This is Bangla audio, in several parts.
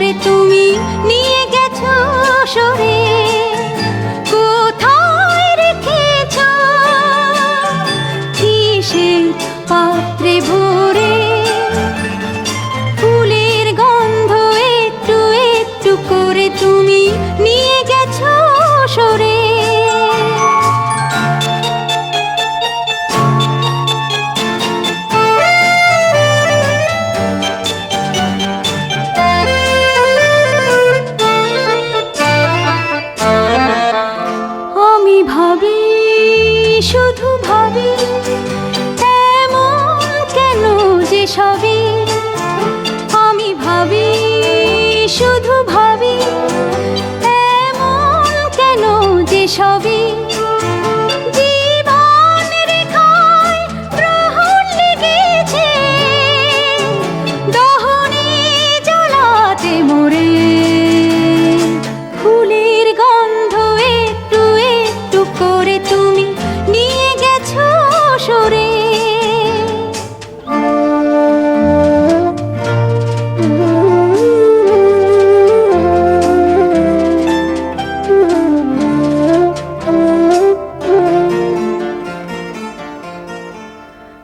করে তুমি সবই এমন কেন যে সবই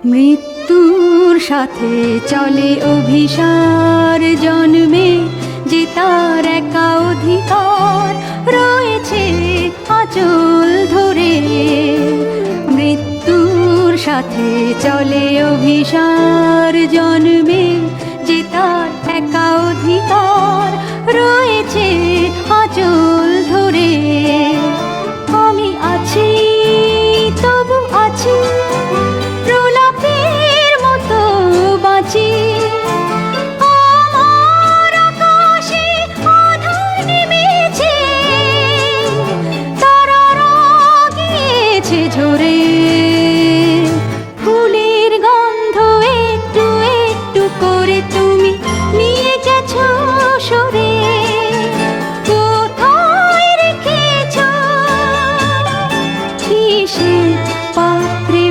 মৃত্যুর সাথে চলে অভিসার জন্মে যে তার একা অধিকার রয়েছে আচল ধরে। মৃত্যুর সাথে চলে অভিসার জন্মে যে তার গিয়েছে ঝরে। ফুলের গন্ধ একটু একটু করে তুমি নিয়ে যাচ্ছ সরে। কোথায় পাত্রে